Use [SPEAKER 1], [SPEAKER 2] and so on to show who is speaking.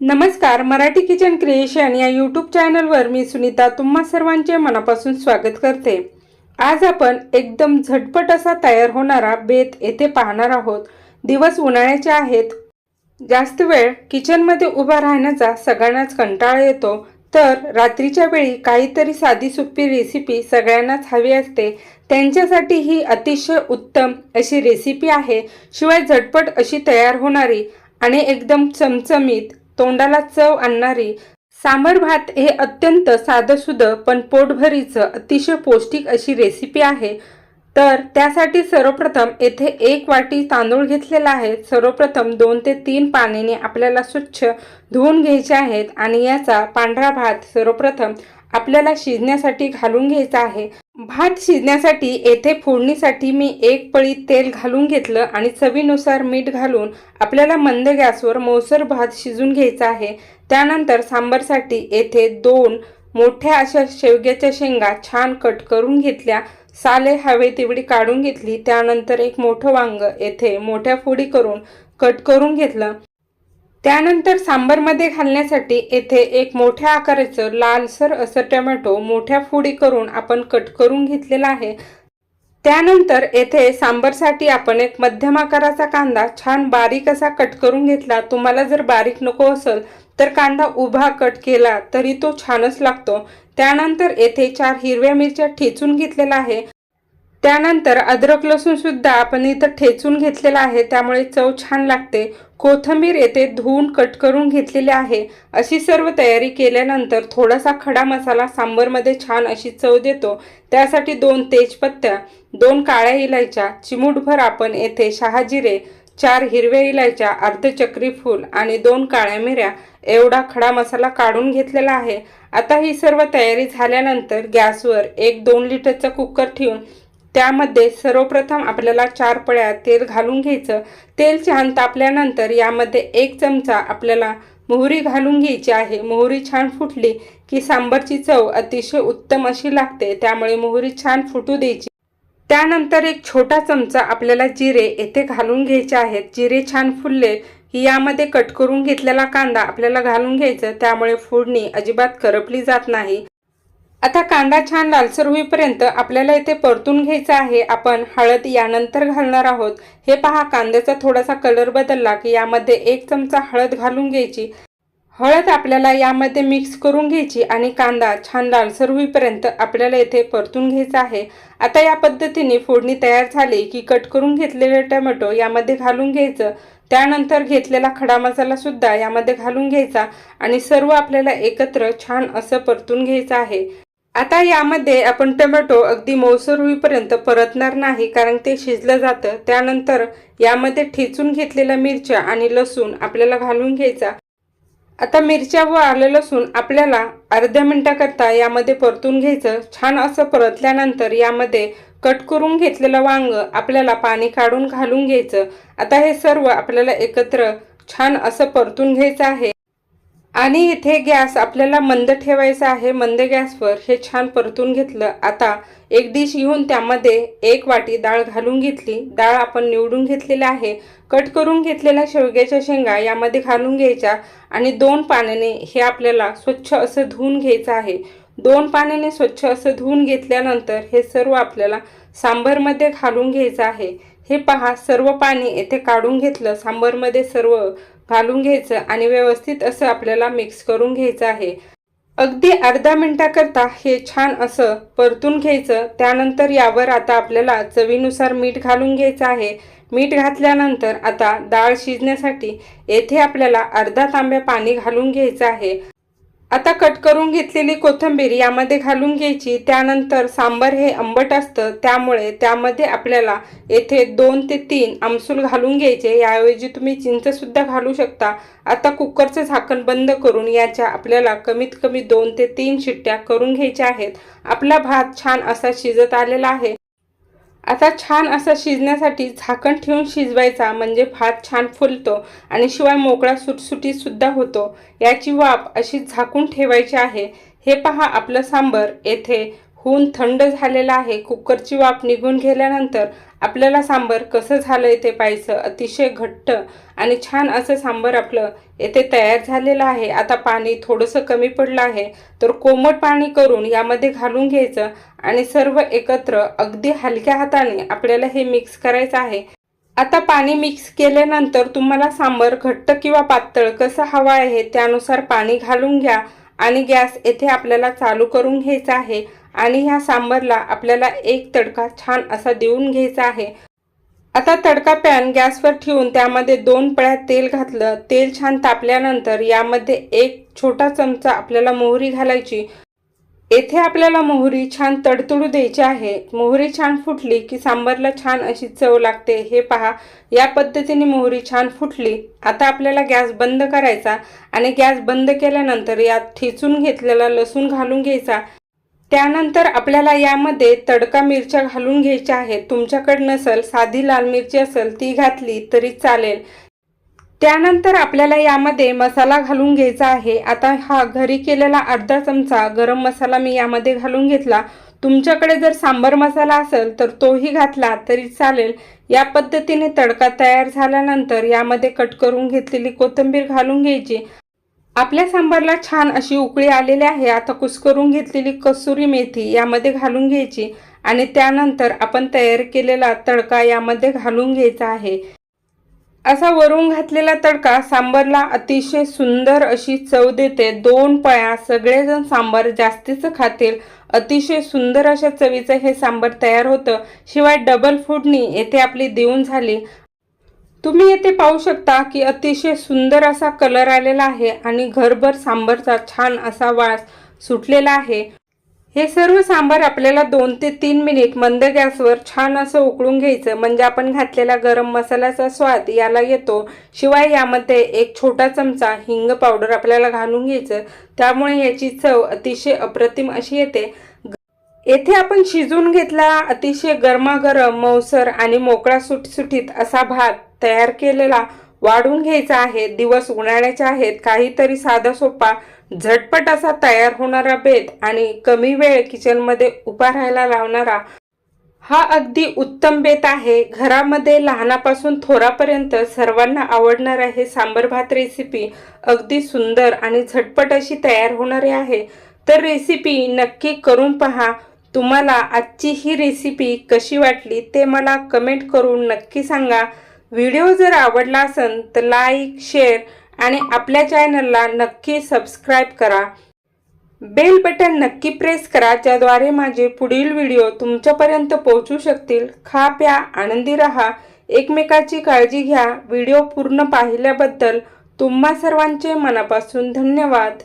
[SPEAKER 1] नमस्कार Marathi kitchen creation या YouTube चॅनलवर मी सुनीता तुम्हा सर्वांचे मनापासून स्वागत करते. आज आपण एकदम झटपट असा तयार होणारा बेत येथे पाहणार आहोत. दिवस उन्हाळ्याचे आहेत. जास्त वेळ किचनमध्ये उभा राहण्याचा सगळ्यांनाच कंटाळा येतो. तर रात्रीच्या वेळी काहीतरी साधी सोपी रेसिपी सगळ्यांनाच हवी असते. त्यांच्यासाठी ही अतिशय उत्तम अशी रेसिपी आहे. शिवाय झटपट अशी तयार होणारी आणि एकदम चमचमीत तोंडाला चव आणणारी सांबर भात हे अत्यंत साधंसुधं पण पोटभरीचं अतिशय पौष्टिक अशी रेसिपी आहे. तर त्यासाठी सर्वप्रथम येथे एक वाटी तांदूळ घेतलेला आहे. सर्वप्रथम दोन ते तीन पाण्याने आपल्याला स्वच्छ धुवून घ्यायचे आहेत आणि याचा पांढरा भात सर्वप्रथम आपल्याला शिजण्यासाठी घालून घ्यायचा आहे. भात शिजण्यासाठी येथे फोडणीसाठी मी एक पळी तेल घालून घेतलं आणि चवीनुसार मीठ घालून आपल्याला मंद गॅसवर मौसर भात शिजून घ्यायचा आहे. त्यानंतर सांबरसाठी येथे दोन मोठ्या अशा शेवग्याच्या शेंगा छान कट करून घेतल्या. साले हवे तेवढी काढून घेतली. त्यानंतर एक मोठं वांग येथे मोठ्या फोडी करून कट करून घेतलं. त्यानंतर सांबरमध्ये घालण्यासाठी येथे एक मोठ्या आकाराचं लालसर असं टोमॅटो मोठ्या फोडी करून आपण कट करून घेतलेला आहे. त्यानंतर येथे सांबरसाठी आपण एक मध्यम आकाराचा कांदा छान बारीक असा कट करून घेतला. तुम्हाला जर बारीक नको असेल तर कांदा उभा कट केला तरी तो छानच लागतो. त्यानंतर येथे चार हिरव्या मिरच्या ठेचून घेतलेला आहे. त्यानंतर अद्रक लसूण सुद्धा आपण इथं ठेचून घेतलेला आहे. त्यामुळे चव छान लागते. कोथंबीर येथे धुवून कट करून घेतलेली आहे. अशी सर्व तयारी केल्यानंतर थोडासा खडा मसाला सांबरमध्ये छान अशी चव देतो. त्यासाठी दोन तेजपत्त्या दोन काळ्या इलायच्या चिमूटभर आपण येथे शहाजिरे चार हिरव्या इलायच्या अर्ध चक्री फूल आणि दोन काळ्या मिऱ्या एवढा खडा मसाला काढून घेतलेला आहे. आता ही सर्व तयारी झाल्यानंतर गॅसवर एक दोन लिटरचा कुकर ठेवून त्यामध्ये सर्वप्रथम आपल्याला चार पळ्या तेल घालून घ्यायचं. तेल छान तापल्यानंतर यामध्ये एक चमचा आपल्याला मोहरी घालून घ्यायची आहे. मोहरी छान फुटली की सांबरची चव अतिशय उत्तम अशी लागते त्यामुळे मोहरी छान फुटू द्यायची. त्यानंतर एक छोटा चमचा आपल्याला जिरे येथे घालून घ्यायचे आहेत. जिरे छान फुलले की यामध्ये कट करून घेतलेला कांदा आपल्याला घालून घ्यायचं त्यामुळे फोडणी अजिबात करपली जात नाही. आता कांदा छान लालसर होईपर्यंत आपल्याला इथे परतून घ्यायचा आहे. आपण हळद यानंतर घालणार आहोत. हे पहा कांद्याचा थोडासा कलर बदलला की यामध्ये एक चमचा हळद घालून घ्यायची. हळद आपल्याला यामध्ये मिक्स करून घ्यायची आणि कांदा छान लालसर होईपर्यंत आपल्याला इथे परतून घ्यायचा आहे. आता या पद्धतीने फोडणी तयार झाली की कट करून घेतलेले टोमॅटो यामध्ये घालून घ्यायचं. त्यानंतर घेतलेला खडा मसाला सुद्धा यामध्ये घालून घ्यायचा आणि सर्व आपल्याला एकत्र छान असं परतून घ्यायचं आहे. आता यामध्ये आपण टोमॅटो अगदी मौसर होईपर्यंत परतणार नाही कारण ते शिजलं जातं. त्यानंतर यामध्ये ठेचून घेतलेल्या मिरच्या आणि लसूण आपल्याला घालून घ्यायचा. आता मिरच्या व आलं लसूण आपल्याला अर्ध्या मिनटाकरता यामध्ये परतून घ्यायचं. छान असं परतल्यानंतर यामध्ये कट करून घेतलेलं वांग आपल्याला पाणी काढून घालून घ्यायचं. आता हे सर्व आपल्याला एकत्र छान असं परतून घ्यायचं आहे. आणि इथे गॅस आपल्याला मंद ठेवायचा आहे मंद गॅसवर हे छान परतून घेतलं. आता एक डिश घेऊन त्यामध्ये एक वाटी डाळ घालून घेतली. डाळ आपण निवडून घेतलेली आहे. कट करून घेतलेल्या शेवग्याच्या शेंगा यामध्ये घालून घ्यायच्या आणि दोन पाण्याने हे आपल्याला स्वच्छ असं धुवून घ्यायचं आहे. दोन पाण्याने स्वच्छ असं धुवून घेतल्यानंतर हे सर्व आपल्याला सांबरमध्ये घालून घ्यायचं आहे. हे पहा सर्व पाणी येथे काढून घेतलं. सांबरमध्ये सर्व घालून घ्यायचं आणि व्यवस्थित असं आपल्याला मिक्स करून घ्यायचं आहे. अगदी अर्धा मिनटाकरता हे छान असं परतून घ्यायचं. त्यानंतर यावर आता आपल्याला चवीनुसार मीठ घालून घ्यायचं आहे. मीठ घातल्यानंतर आता डाळ शिजण्यासाठी येथे आपल्याला अर्धा तांब्या पाणी घालून घ्यायचं आहे. आता कट करून घेतलेली कोथिंबीर यामध्ये घालून घ्यायची. त्यानंतर सांबर हे आंबट असतं त्यामुळे त्यामध्ये आपल्याला येथे दोन ते तीन आमसूल घालून घ्यायचे. याऐवजी तुम्ही चिंचसुद्धा घालू शकता. आता कुकरचं झाकण बंद करून याच्या आपल्याला कमीत कमी दोन ते तीन शिट्ट्या करून घ्यायच्या आहेत. आपला भात छान असा शिजत आलेला आहे. आता छान असा शिजण्यासाठी झाकण ठेवून शिजवायचा म्हणजे भात छान फुलतो आणि शिवाय मोकळा सुटसुटीतसुद्धा होतो. याची वाफ अशी झाकून ठेवायची आहे. हे पहा आपलं सांबर. येथे होऊन थंड झालेला आहे. कुकरची वाफ निघून गेल्यानंतर आपल्याला सांबर कसं झालं आहे ते पाहायचं? अतिशय घट्ट आणि छान असं सांबर आपलं येथे तयार झालेलं आहे. आता पाणी थोडंसं कमी पडलं आहे तर कोमट पाणी करून यामध्ये घालून घ्यायचं आणि सर्व एकत्र अगदी हलक्या हाताने आपल्याला हे मिक्स करायचं आहे. आता पाणी मिक्स केल्यानंतर तुम्हाला सांबर घट्ट किंवा पातळ कसं हवं आहे त्यानुसार पाणी घालून घ्या. आणि गॅस येथे आपल्याला चालू करून घ्यायचा आहे. आणि ह्या सांबरला आपल्याला एक तडका छान असा देऊन घ्यायचा आहे. आता तडका पॅन गॅसवर ठेवून त्यामध्ये दोन पळ्या तेल घातलं. तेल छान तापल्यानंतर यामध्ये एक छोटा चमचा आपल्याला मोहरी घालायची. येथे आपल्याला मोहरी छान तडतडू द्यायची आहे. मोहरी छान फुटली की सांबरला छान अशी चव लागते. हे पहा या पद्धतीने मोहरी छान फुटली. आता आपल्याला गॅस बंद करायचा आणि गॅस बंद केल्यानंतर यात ठेचून घेतलेला लसूण घालून घ्यायचा. त्यानंतर आपल्याला यामध्ये तडका मिरच्या घालून घ्यायच्या आहेत. तुमच्याकडे नसल साधी लाल मिरची असेल ती घातली तरी चालेल. त्यानंतर आपल्याला यामध्ये मसाला घालून घ्यायचा आहे. आता हा घरी केलेला अर्धा चमचा गरम मसाला मी यामध्ये घालून घेतला. तुमच्याकडे जर सांबर मसाला असेल तर तोही घातला तरी चालेल. या पद्धतीने तडका तयार झाल्यानंतर यामध्ये कट करून घेतलेली कोथिंबीर घालून घ्यायची. आपल्या सांबारला छान अशी उकळी आलेली आहे. आता कुस्करून घेतलेली कसुरी मेथी यामध्ये घालून घ्यायची आणि त्यानंतर आपण तयार केलेला तडका यामध्ये घालून घ्यायचा आहे. असा वरून घातलेला तडका सांबारला अतिशय सुंदर अशी चव देते. दोन पळ्या सगळेजण सांबार जास्तीचं खातील. अतिशय सुंदर अशा चवीचं हे सांबार तयार होतं. शिवाय डबल फोडणी येथे आपली देऊन झाली. तुम्ही येथे पाहू शकता की अतिशय सुंदर असा कलर आलेला आहे आणि घरभर सांबारचा छान असा वास सुटलेला आहे. हे सर्व सांबार आपल्याला दोन ते तीन मिनिट मंद गॅसवर छान असं उकळून घ्यायचं. म्हणजे आपण घातलेला गरम मसाल्याचा स्वाद याला येतो. शिवाय यामध्ये एक छोटा चमचा हिंग पावडर आपल्याला घालून घ्यायचं. त्यामुळे याची चव अतिशय अप्रतिम अशी येते. येथे आपण शिजून घेतला अतिशय गरमागरम मौसर आणि मोकळा सुटसुटीत असा भात तयार केलेला वाढून घ्यायचा आहे. दिवस उन्हाळ्याचे आहेत. काहीतरी साधा सोपा झटपट असा तयार होणारा बेत आणि कमी वेळ किचनमध्ये उभा राहायला लावणारा हा अगदी उत्तम बेत आहे. घरामध्ये लहानापासून थोरापर्यंत सर्वांना आवडणारा हे सांबर भात रेसिपी अगदी सुंदर आणि झटपट अशी तयार होणारी आहे. तर रेसिपी नक्की करून पहा. तुम्हाला आजची ही रेसिपी कशी वाटली ते मला कमेंट करून नक्की सांगा. व्हिडिओ जर आवडला असेल तर लाईक शेअर आणि आपल्या चॅनलला नक्की सबस्क्राईब करा. बेल बटन नक्की प्रेस करा ज्याद्वारे माझे पुढील व्हिडिओ तुमच्यापर्यंत पोहोचू शकतील. खा प्या आनंदी रहा. एकमेकाची काळजी घ्या. व्हिडिओ पूर्ण पाहिल्याबद्दल तुम्हा सर्वांचे मनापासून धन्यवाद.